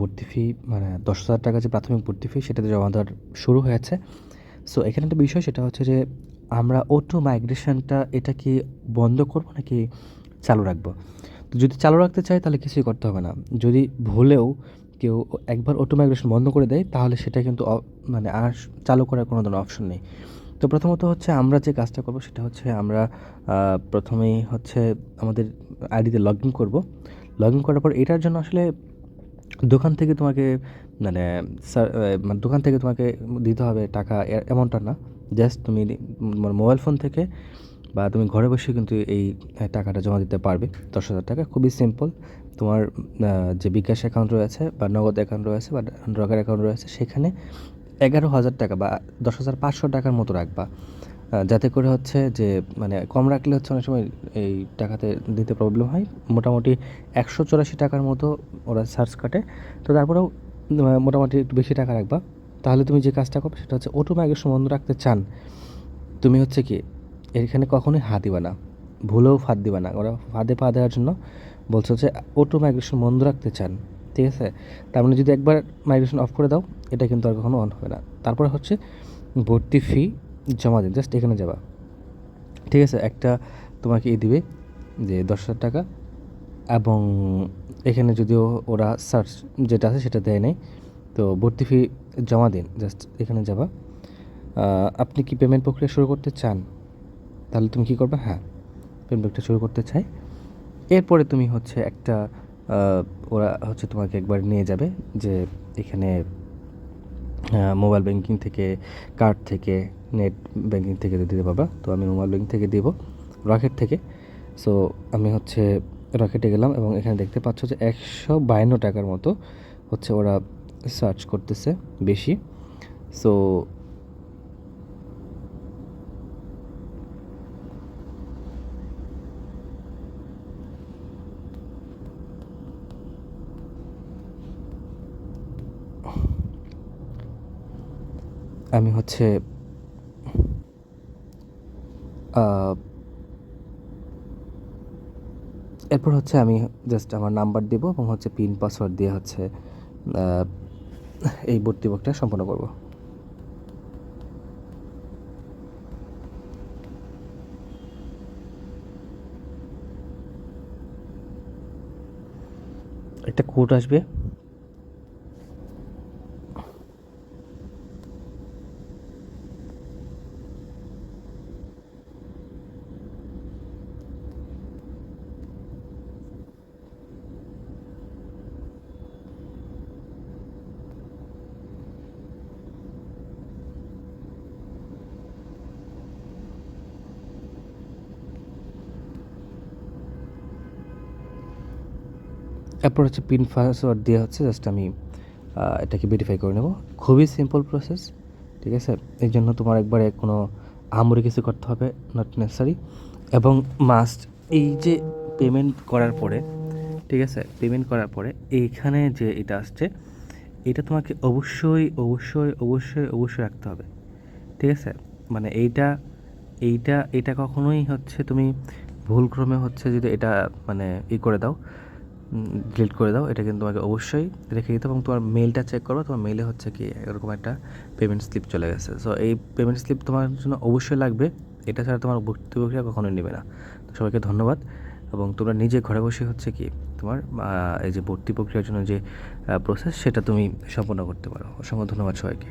ভর্তি ফি মানে দশ হাজার টাকা যে প্রাথমিক ভর্তি ফি সেটাতে জমা দেওয়ার শুরু হয়েছে। সো এখানে একটা বিষয়, সেটা হচ্ছে যে আমরা অটো মাইগ্রেশনটা এটা কি বন্ধ করব নাকি চালু রাখব? তো যদি চালু রাখতে চাই তাহলে কিছুই করতে হবে না। যদি ভুলেও কেউ একবার অটো মাইগ্রেশন বন্ধ করে দেয়, তাহলে সেটা কিন্তু মানে আর চালু করার কোনো ধরনের অপশন নেই। তো প্রথমত হচ্ছে আমরা যে কাজটা করব, সেটা হচ্ছে আমরা প্রথমেই হচ্ছে আমাদের আইডিতে লগ ইন করব। লগ ইন করার পর এটার জন্য আসলে দোকান থেকে তোমাকে মানে মানে দোকান থেকে তোমাকে দিতে হবে টাকা এমনটা না। জাস্ট তুমি তোমার মোবাইল ফোন থেকে বা তুমি ঘরে বসে কিন্তু এই টাকাটা জমা দিতে পারবে। দশ হাজার টাকা, খুবই সিম্পল তোমার যে বিকাশ অ্যাকাউন্ট রয়েছে বা নগদ অ্যাকাউন্ট রয়েছে বা ড্রগার অ্যাকাউন্ট রয়েছে, সেখানে এগারো হাজার টাকা বা দশ হাজার পাঁচশো টাকার মতো রাখবা। যাতে করে হচ্ছে যে মানে কম রাখলে হচ্ছে অনেক সময় এই টাকাতে দিতে প্রবলেম হয়। মোটামুটি একশো চুরাশি টাকার মতো ওরা সার্চ কাটে। তো তারপরেও মোটামুটি একটু বেশি টাকা রাখবা। তাহলে তুমি যে কাজটা করবে সেটা হচ্ছে অটো মাইগ্রেশন বন্ধ রাখতে চান, তুমি হচ্ছে কি, এখানে কখনোই হাত দিবা না। ভুলেও ফাঁদ দিবা না। ওরা ফাঁদে পা দেওয়ার জন্য বলছে হচ্ছে অটো মাইগ্রেশন বন্ধ রাখতে চান। ঠিক আছে? তার মানে যদি একবার মাইগ্রেশন অফ করে দাও, এটা কিন্তু আর কখনো অন হবে না। তারপরে হচ্ছে ভর্তি ফি জমা দিন জাস্ট এখানে যাবা। ঠিক আছে? একটা তোমাকে ই দিবে যে দশ হাজার টাকা এবং এখানে যদিও ওরা সার্চ যেটা আছে সেটা দেয় নাই, তো ভর্তি ফি জমা দিন জাস্ট এখানে যাবা। আপনি কি পেমেন্ট প্রক্রিয়া শুরু করতে চান? তাহলে তুমি কি করবে? হ্যাঁ পেমেন্ট প্রক্রিয়া শুরু করতে চাই। এরপরে তুমি হচ্ছে একটা ওরা হচ্ছে তোমাকে একবার নিয়ে যাবে যে এখানে মোবাইল ব্যাংকিং থেকে কার্ড থেকে নেট ব্যাংকিং থেকে দিতে পারবা। তো আমি মোবাইল ব্যাংকিং থেকে দিব রকেট থেকে। সো আমি হচ্ছে রকেটে গেলাম এবং এখানে দেখতে পাচ্ছ যে একশো বায়ান্ন টাকার মতো হচ্ছে ওরা সার্চ করতেছে বেশি। সো আমি হচ্ছে এরপর হচ্ছে আমি জাস্ট আমার নাম্বার দেবো এবং হচ্ছে পিন পাসওয়ার্ড দিয়ে হচ্ছে এই ভর্তি প্রক্রিয়া সম্পন্ন করব। একটা কোড আসবে। এরপর হচ্ছে পিন পাসওয়ার্ড দিয়ে হচ্ছে জাস্ট আমি এটাকে ভেরিফাই করে নেব। খুবই সিম্পল প্রসেস ঠিক আছে? এই জন্য তোমার একবারে কোনো আমরি কিছু করতে হবে নট নেসারি এবং মাস্ট এই যে পেমেন্ট করার পরে, ঠিক আছে? পেমেন্ট করার পরে এইখানে যে এটা আসছে, এটা তোমাকে অবশ্যই অবশ্যই অবশ্যই অবশ্যই রাখতে হবে, ঠিক আছে? মানে এইটা এইটা, এটা কখনোই হচ্ছে তুমি ভুলক্রমে হচ্ছে যদি এটা মানে ই করে দাও ডিলিট করে দাও, এটা কিন্তু তোমাকে অবশ্যই রেখে দিতে এবং তোমার মেলটা চেক করো, তোমার মেলে হচ্ছে কি এরকম একটা পেমেন্ট স্লিপ চলে গেছে। সো এই পেমেন্ট স্লিপ তোমার জন্য অবশ্যই লাগবে, এটা ছাড়া তোমার ভর্তি প্রক্রিয়া কখনোই নেবে না। তো সবাইকে ধন্যবাদ এবং তোমরা নিজে ঘরে বসে হচ্ছে কি তোমার এই যে ভর্তি প্রক্রিয়ার জন্য যে প্রসেস সেটা তুমি সম্পন্ন করতে পারো। অসংখ্য ধন্যবাদ সবাইকে।